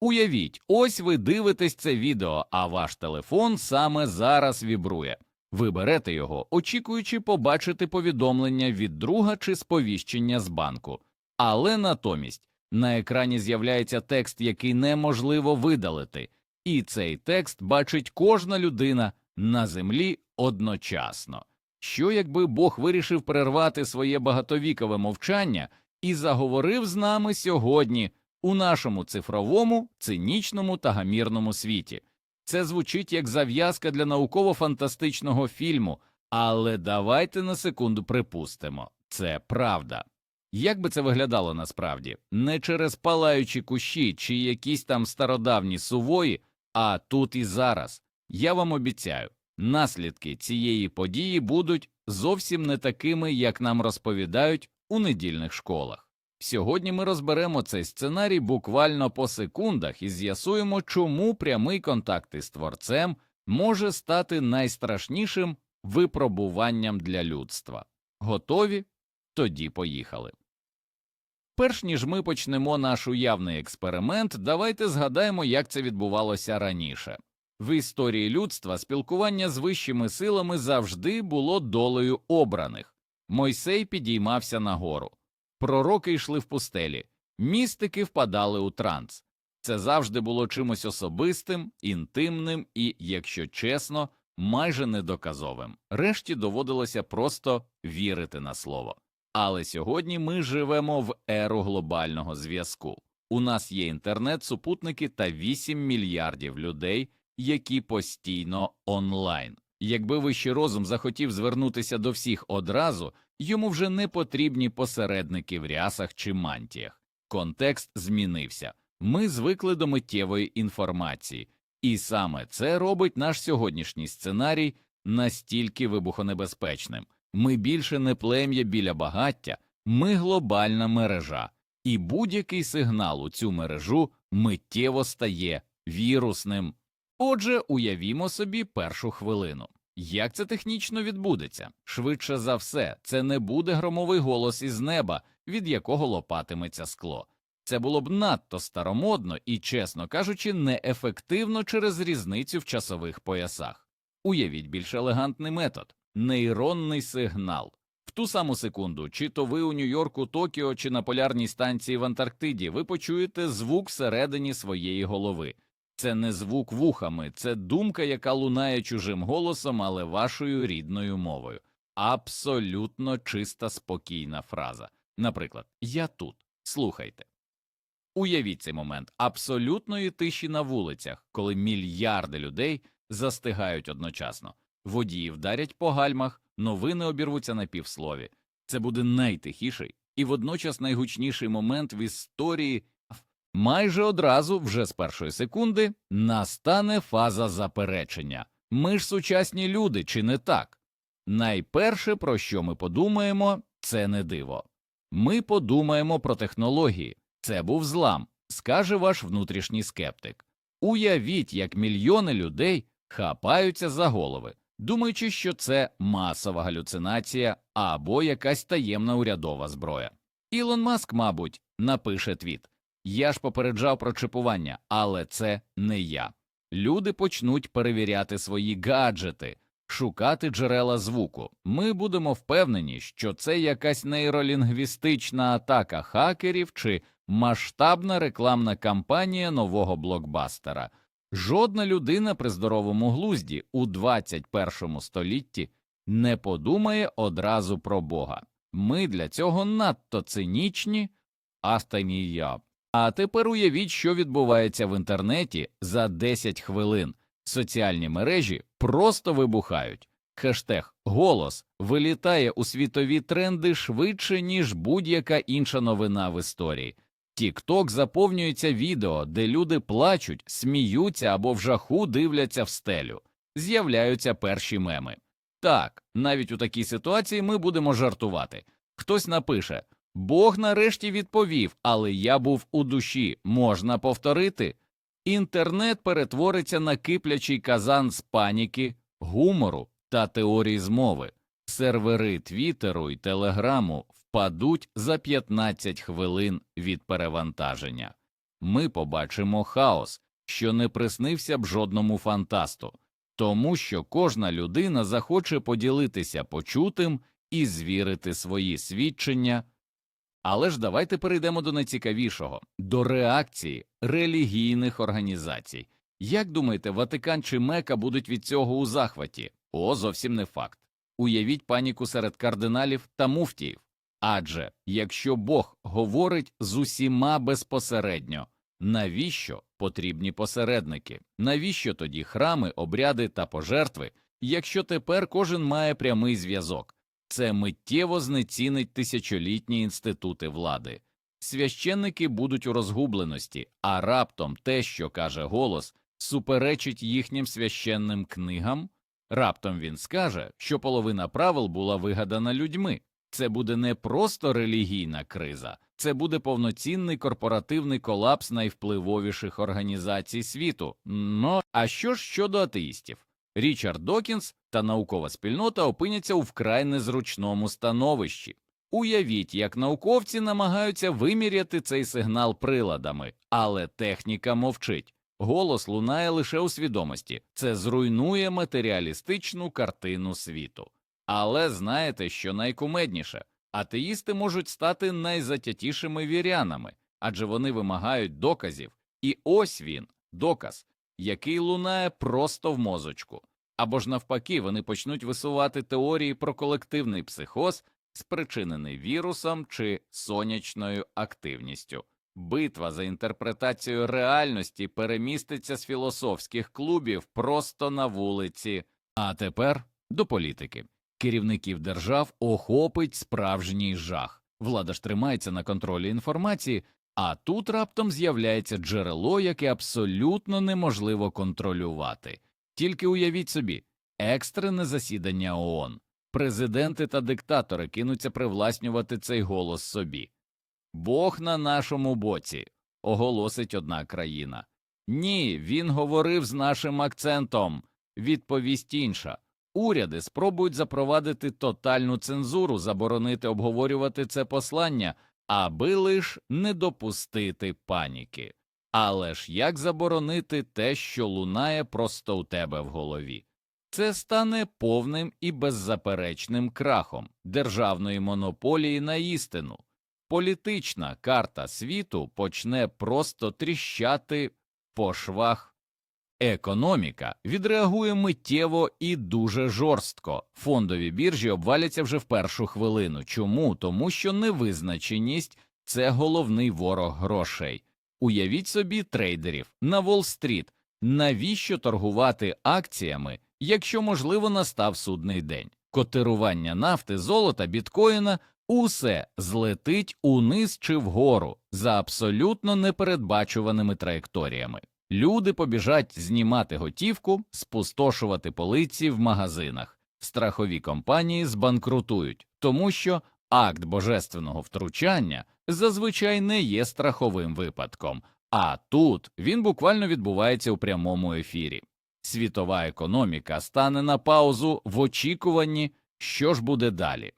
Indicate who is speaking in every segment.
Speaker 1: Уявіть, ось ви дивитесь це відео, а ваш телефон саме зараз вібрує. Ви берете його, очікуючи побачити повідомлення від друга чи сповіщення з банку. Але натомість на екрані з'являється текст, який неможливо видалити, і цей текст бачить кожна людина на землі одночасно. Що якби Бог вирішив перервати своє багатовікове мовчання і заговорив з нами сьогодні у нашому цифровому, цинічному та гамірному світі? Це звучить як зав'язка для науково-фантастичного фільму, але давайте на секунду припустимо це правда. Як би це виглядало насправді? Не через палаючі кущі чи якісь там стародавні сувої, а тут і зараз. Я вам обіцяю, наслідки цієї події будуть зовсім не такими, як нам розповідають у недільних школах. Сьогодні ми розберемо цей сценарій буквально по секундах і з'ясуємо, чому прямий контакт із творцем може стати найстрашнішим випробуванням для людства. Готові? Тоді поїхали. Перш ніж ми почнемо наш уявний експеримент, давайте згадаємо, як це відбувалося раніше. В історії людства спілкування з вищими силами завжди було долею обраних. Мойсей підіймався нагору, пророки йшли в пустелі, містики впадали у транс. Це завжди було чимось особистим, інтимним і, якщо чесно, майже недоказовим. Решті доводилося просто вірити на слово. Але сьогодні ми живемо в еру глобального зв'язку. У нас є інтернет, супутники та 8 мільярдів людей, які постійно онлайн. Якби вищий розум захотів звернутися до всіх одразу, йому вже не потрібні посередники в рясах чи мантіях. Контекст змінився. Ми звикли до миттєвої інформації, і саме це робить наш сьогоднішній сценарій настільки вибухонебезпечним. Ми більше не плем'я біля багаття, ми глобальна мережа, і будь-який сигнал у цю мережу миттєво стає вірусним. Отже, уявімо собі першу хвилину. Як це технічно відбудеться? Швидше за все, це не буде громовий голос із неба, від якого лопатиметься скло. Це було б надто старомодно і, чесно кажучи, неефективно через різницю в часових поясах. Уявіть більш елегантний метод нейронний сигнал. В ту саму секунду, чи то ви у Нью-Йорку, Токіо, чи на полярній станції в Антарктиді, ви почуєте звук всередині своєї голови. Це не звук вухами, це думка, яка лунає чужим голосом, але вашою рідною мовою. Абсолютно чиста спокійна фраза. Наприклад, я тут. Слухайте. Уявіть цей момент абсолютної тиші на вулицях, коли мільярди людей застигають одночасно. Водії вдарять по гальмах, новини обірвуться на півслові. Це буде найтихіший і водночас найгучніший момент в історії. Майже одразу, вже з першої секунди, настане фаза заперечення. Ми ж сучасні люди, чи не так? Найперше, про що ми подумаємо, це не диво. Ми подумаємо про технології. Це був злам, скаже ваш внутрішній скептик. Уявіть, як мільйони людей хапаються за голови, думаючи, що це масова галюцинація або якась таємна урядова зброя. Ілон Маск, мабуть, напише твіт Я ж попереджав про чипування, але це не я. Люди почнуть перевіряти свої гаджети, шукати джерела звуку. Ми будемо впевнені, що це якась нейролінгвістична атака хакерів чи масштабна рекламна кампанія нового блокбастера. Жодна людина при здоровому глузді у 21 столітті не подумає одразу про Бога. Ми для цього надто цинічні, астанія. А тепер уявіть, що відбувається в інтернеті за 10 хвилин. Соціальні мережі просто вибухають. Хештег голос вилітає у світові тренди швидше, ніж будь-яка інша новина в історії. Тікток заповнюється відео, де люди плачуть, сміються або в жаху дивляться в стелю. З'являються перші меми. Так, навіть у такій ситуації ми будемо жартувати. Хтось напише Бог нарешті відповів, але я був у душі, можна повторити. Інтернет перетвориться на киплячий казан з паніки, гумору та теорії змови. Сервери Твіттеру і Телеграму впадуть за 15 хвилин від перевантаження. ми побачимо хаос, що не приснився б жодному фантасту, тому що кожна людина захоче поділитися почутим і звірити свої свідчення. Але ж давайте перейдемо до найцікавішого до реакції релігійних організацій. Як думаєте, Ватикан чи Мека будуть від цього у захваті? О, зовсім не факт. Уявіть паніку серед кардиналів та муфтіїв. Адже якщо Бог говорить з усіма безпосередньо, навіщо потрібні посередники? Навіщо тоді храми, обряди та пожертви, якщо тепер кожен має прямий зв'язок? Це миттєво знецінить тисячолітні інститути влади. Священники будуть у розгубленості, а раптом те, що каже голос, суперечить їхнім священним книгам. Раптом він скаже, що половина правил була вигадана людьми. Це буде не просто релігійна криза, це буде повноцінний корпоративний колапс найвпливовіших організацій світу. Ну, а що ж щодо атеїстів? Річард Докінс та наукова спільнота опиняться у вкрай незручному становищі. Уявіть, як науковці намагаються виміряти цей сигнал приладами, але техніка мовчить. Голос лунає лише у свідомості, це зруйнує матеріалістичну картину світу. Але знаєте, що найкумедніше? Атеїсти можуть стати найзатятішими вірянами, адже вони вимагають доказів, і ось він, доказ, який лунає просто в мозочку. Або ж навпаки, вони почнуть висувати теорії про колективний психоз, спричинений вірусом чи сонячною активністю. Битва за інтерпретацією реальності переміститься з філософських клубів просто на вулиці. А тепер до політики. Керівників держав охопить справжній жах. Влада ж тримається на контролі інформації, а тут раптом з'являється джерело, яке абсолютно неможливо контролювати. Тільки уявіть собі, екстрене засідання ООН. Президенти та диктатори кинуться привласнювати цей голос собі. Бог на нашому боці, оголосить одна країна. Ні, він говорив з нашим акцентом, відповість інша. Уряди спробують запровадити тотальну цензуру, заборонити обговорювати це послання, аби лиш не допустити паніки. Але ж як заборонити те, що лунає просто у тебе в голові? Це стане повним і беззаперечним крахом державної монополії на істину. Політична карта світу почне просто тріщати по швах. Економіка відреагує миттєво і дуже жорстко. Фондові біржі обваляться вже в першу хвилину. Чому? Тому що невизначеність це головний ворог грошей. Уявіть собі трейдерів на Уолл-стріт. Навіщо торгувати акціями, якщо можливо настав судний день? Котирування нафти, золота, біткоїна усе злетить униз чи вгору за абсолютно непередбачуваними траєкторіями. Люди побіжать знімати готівку, спустошувати полиці в магазинах. Страхові компанії збанкрутують, тому що акт божественного втручання зазвичай не є страховим випадком, а тут він буквально відбувається у прямому ефірі. Світова економіка стане на паузу в очікуванні, що ж буде далі.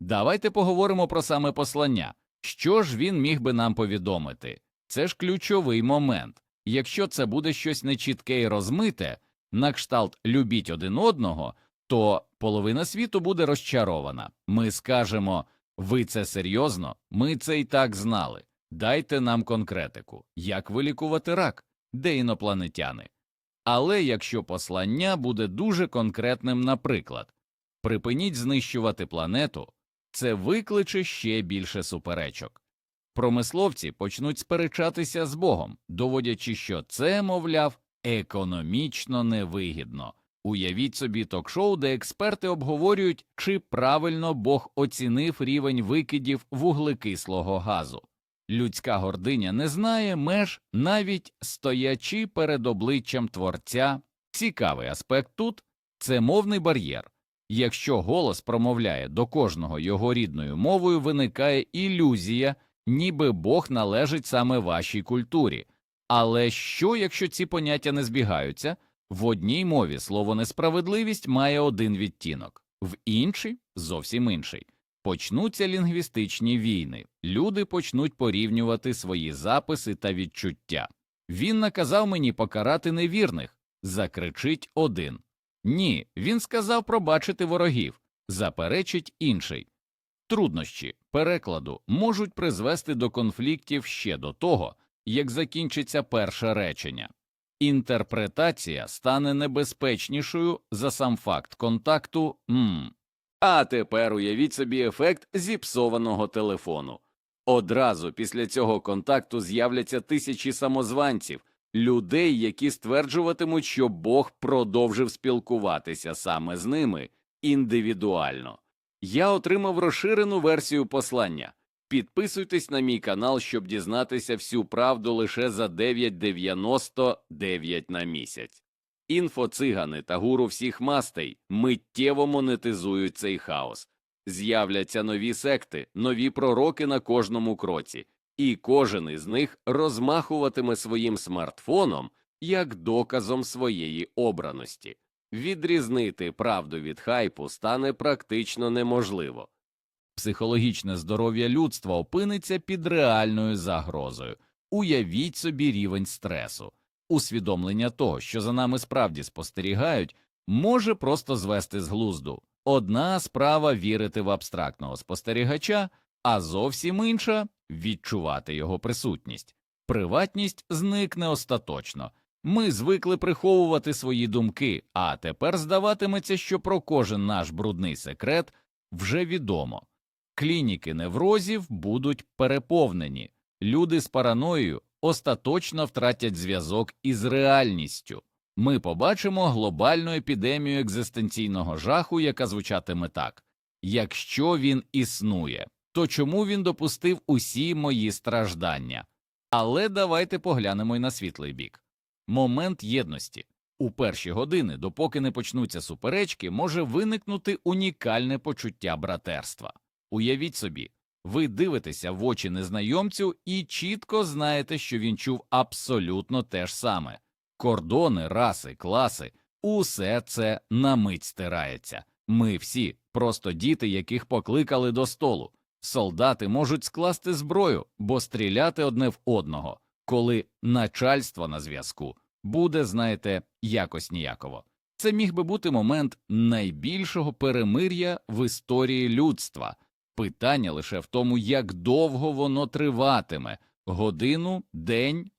Speaker 1: Давайте поговоримо про саме послання. Що ж він міг би нам повідомити? Це ж ключовий момент. Якщо це буде щось нечітке і розмите, на кшталт любіть один одного, то половина світу буде розчарована. Ми скажемо ви це серйозно, ми це і так знали. Дайте нам конкретику, як вилікувати рак, де інопланетяни. Але якщо послання буде дуже конкретним, наприклад, припиніть знищувати планету, це викличе ще більше суперечок. Промисловці почнуть сперечатися з Богом, доводячи, що це, мовляв, економічно невигідно. Уявіть собі ток-шоу, де експерти обговорюють, чи правильно Бог оцінив рівень викидів вуглекислого газу. Людська гординя не знає меж, навіть стоячи перед обличчям творця. Цікавий аспект тут це мовний бар'єр. Якщо голос промовляє до кожного його рідною мовою, виникає ілюзія, ніби Бог належить саме вашій культурі. Але що, якщо ці поняття не збігаються? В одній мові слово несправедливість має один відтінок, в іншій зовсім інший. Почнуться лінгвістичні війни, люди почнуть порівнювати свої записи та відчуття. Він наказав мені покарати невірних, закричить один. Ні, він сказав пробачити ворогів, заперечить інший. Труднощі перекладу можуть призвести до конфліктів ще до того, як закінчиться перше речення. Інтерпретація стане небезпечнішою за сам факт контакту «м». А тепер уявіть собі ефект зіпсованого телефону. Одразу після цього контакту з'являться тисячі самозванців, людей, які стверджуватимуть, що Бог продовжив спілкуватися саме з ними індивідуально. Я отримав розширену версію послання. Підписуйтесь на мій канал, щоб дізнатися всю правду лише за 9,99 на місяць. Інфоцигани та гуру всіх мастей миттєво монетизують цей хаос. З'являться нові секти, нові пророки на кожному кроці, і кожен із них розмахуватиме своїм смартфоном як доказом своєї обраності. Відрізнити правду від хайпу стане практично неможливо. Психологічне здоров'я людства опиниться під реальною загрозою. Уявіть собі рівень стресу. Усвідомлення того, що за нами справді спостерігають, може просто звести з глузду. Одна справа вірити в абстрактного спостерігача, а зовсім інша відчувати його присутність. Приватність зникне остаточно. Ми звикли приховувати свої думки, а тепер здаватиметься, що про кожен наш брудний секрет вже відомо. Клініки неврозів будуть переповнені, люди з параноєю остаточно втратять зв'язок із реальністю. Ми побачимо глобальну епідемію екзистенційного жаху, яка звучатиме так якщо він існує, то чому він допустив усі мої страждання? Але давайте поглянемо й на світлий бік. Момент єдності. У перші години, допоки не почнуться суперечки, може виникнути унікальне почуття братерства. Уявіть собі, ви дивитеся в очі незнайомцю і чітко знаєте, що він чув абсолютно те ж саме. Кордони, раси, класи усе це на мить стирається. Ми всі просто діти, яких покликали до столу. Солдати можуть скласти зброю, бо стріляти одне в одного, коли начальство на зв'язку буде, знаєте, якось ніяково. Це міг би бути момент найбільшого перемир'я в історії людства. Питання лише в тому, як довго воно триватиме годину, день.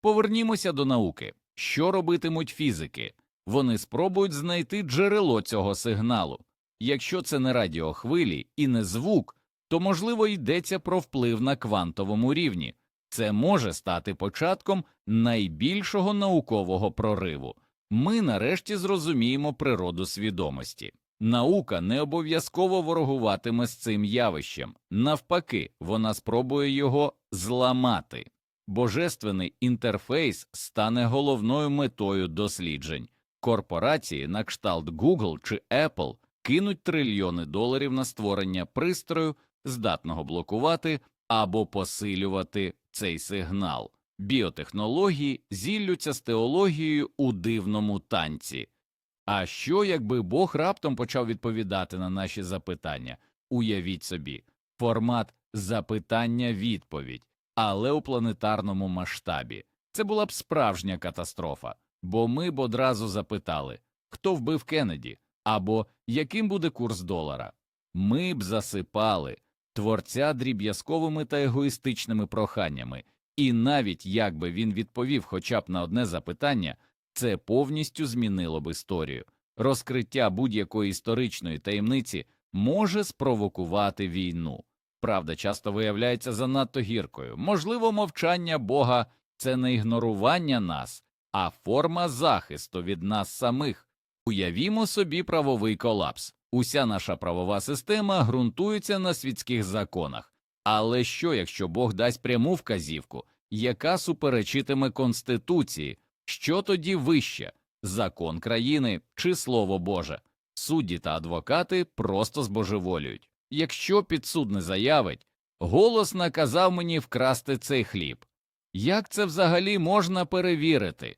Speaker 1: Повернімося до науки. Що робитимуть фізики? Вони спробують знайти джерело цього сигналу. Якщо це не радіохвилі і не звук, то можливо йдеться про вплив на квантовому рівні. Це може стати початком найбільшого наукового прориву. Ми нарешті зрозуміємо природу свідомості. Наука не обов'язково ворогуватиме з цим явищем, навпаки, вона спробує його зламати. Божественний інтерфейс стане головною метою досліджень. Корпорації на кшталт Google чи Apple кинуть трильйони доларів на створення пристрою, здатного блокувати або посилювати цей сигнал. Біотехнології зіллються з теологією у дивному танці. А що, якби Бог раптом почав відповідати на наші запитання? Уявіть собі, формат запитання-відповідь, але у планетарному масштабі. Це була б справжня катастрофа, бо ми б одразу запитали, хто вбив Кеннеді, або яким буде курс долара. Ми б засипали творця дріб'язковими та егоїстичними проханнями, і навіть якби він відповів хоча б на одне запитання, це повністю змінило б історію. Розкриття будь-якої історичної таємниці може спровокувати війну. Правда часто виявляється занадто гіркою. Можливо, мовчання Бога це не ігнорування нас, а форма захисту від нас самих. Уявімо собі правовий колапс. Уся наша правова система ґрунтується на світських законах. Але що, якщо Бог дасть пряму вказівку, яка суперечитиме Конституції, що тоді вище закон країни чи слово Боже? Судді та адвокати просто збожеволюють. Якщо підсудний заявить, голос наказав мені вкрасти цей хліб. Як це взагалі можна перевірити?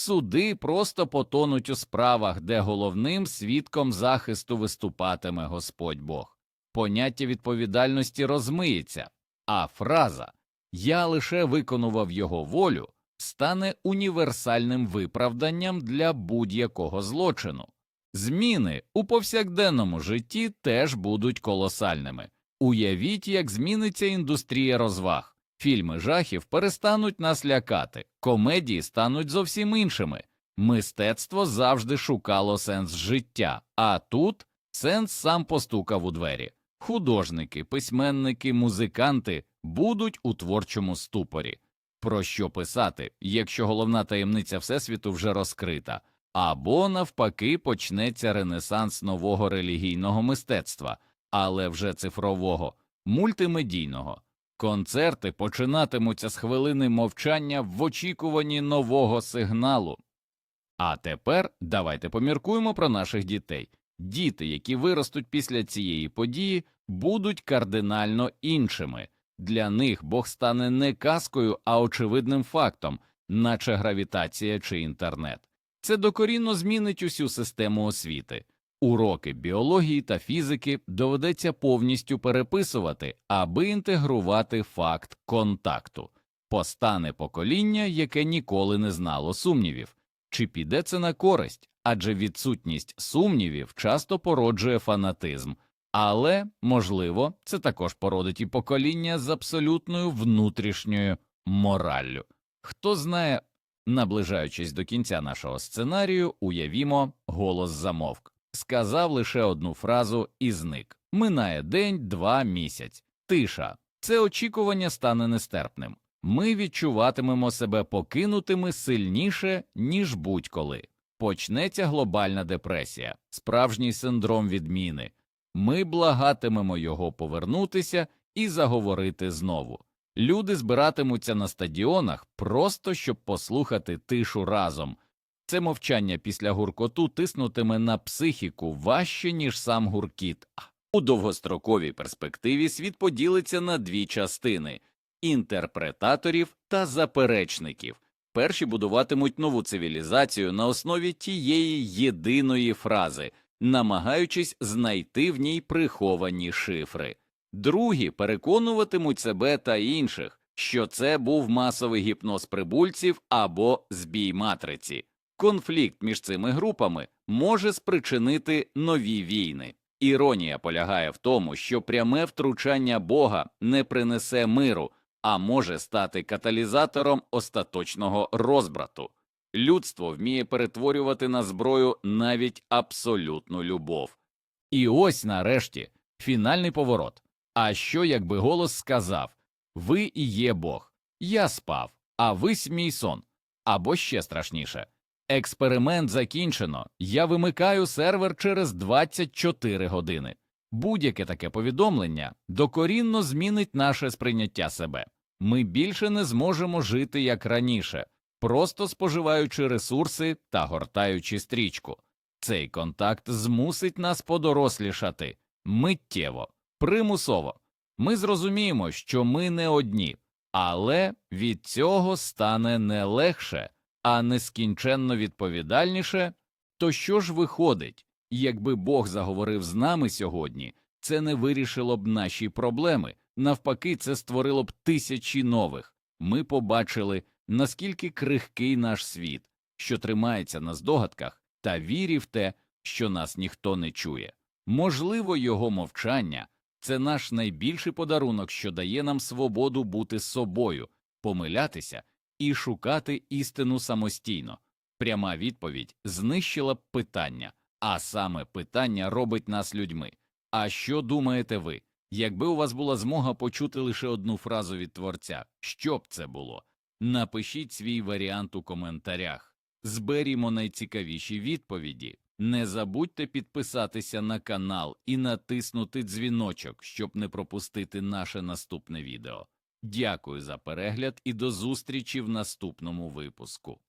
Speaker 1: Суди просто потонуть у справах, де головним свідком захисту виступатиме Господь Бог. поняття відповідальності розмиється, а фраза Я лише виконував його волю стане універсальним виправданням для будь-якого злочину. Зміни у повсякденному житті теж будуть колосальними. Уявіть, як зміниться індустрія розваг. Фільми жахів перестануть нас лякати, комедії стануть зовсім іншими. Мистецтво завжди шукало сенс життя, а тут сенс сам постукав у двері. Художники, письменники, музиканти будуть у творчому ступорі. Про що писати, якщо головна таємниця Всесвіту вже розкрита, або навпаки почнеться ренесанс нового релігійного мистецтва, але вже цифрового, мультимедійного. Концерти починатимуться з хвилини мовчання в очікуванні нового сигналу. А тепер давайте поміркуємо про наших дітей. Діти, які виростуть після цієї події, будуть кардинально іншими. Для них Бог стане не казкою, а очевидним фактом, наче гравітація чи інтернет. Це докорінно змінить усю систему освіти. Уроки біології та фізики доведеться повністю переписувати, аби інтегрувати факт контакту. Постане покоління, яке ніколи не знало сумнівів, чи піде це на користь, адже відсутність сумнівів часто породжує фанатизм, але, можливо, це також породить і покоління з абсолютною внутрішньою мораллю. Хто знає, наближаючись до кінця нашого сценарію, уявімо, голос замовк. Сказав лише одну фразу і зник. Минає день, два місяць. Тиша. Це очікування стане нестерпним. Ми відчуватимемо себе покинутими сильніше, ніж будь-коли. Почнеться глобальна депресія, справжній синдром відміни. Ми благатимемо його повернутися і заговорити знову. Люди збиратимуться на стадіонах просто щоб послухати тишу разом. Це мовчання після гуркоту тиснутиме на психіку важче, ніж сам гуркіт. У довгостроковій перспективі світ поділиться на дві частини інтерпретаторів та заперечників. Перші будуватимуть нову цивілізацію на основі тієї єдиної фрази, намагаючись знайти в ній приховані шифри. Другі переконуватимуть себе та інших, що це був масовий гіпноз прибульців або збій матриці. Конфлікт між цими групами може спричинити нові війни. Іронія полягає в тому, що пряме втручання Бога не принесе миру, а може стати каталізатором остаточного розбрату. Людство вміє перетворювати на зброю навіть абсолютну любов. І ось нарешті фінальний поворот. А що, якби голос сказав Ви і є Бог, я спав, а ви мій сон, або ще страшніше. Експеримент закінчено. Я вимикаю сервер через 24 години. Будь-яке таке повідомлення докорінно змінить наше сприйняття себе. Ми більше не зможемо жити як раніше, просто споживаючи ресурси та гортаючи стрічку. Цей контакт змусить нас подорослішати миттєво, примусово. Ми зрозуміємо, що ми не одні, але від цього стане не легше а нескінченно відповідальніше, то що ж виходить, якби Бог заговорив з нами сьогодні, це не вирішило б наші проблеми, навпаки, це створило б тисячі нових. Ми побачили, наскільки крихкий наш світ, що тримається на здогадках, та вірі в те, що нас ніхто не чує. Можливо, його мовчання це наш найбільший подарунок, що дає нам свободу бути собою, помилятися і шукати істину самостійно. Пряма відповідь знищила б питання, а саме питання робить нас людьми. А що думаєте ви? Якби у вас була змога почути лише одну фразу від творця, що б це було? Напишіть свій варіант у коментарях. Зберімо найцікавіші відповіді. Не забудьте підписатися на канал і натиснути дзвіночок, щоб не пропустити наше наступне відео. Дякую за перегляд і до зустрічі в наступному випуску.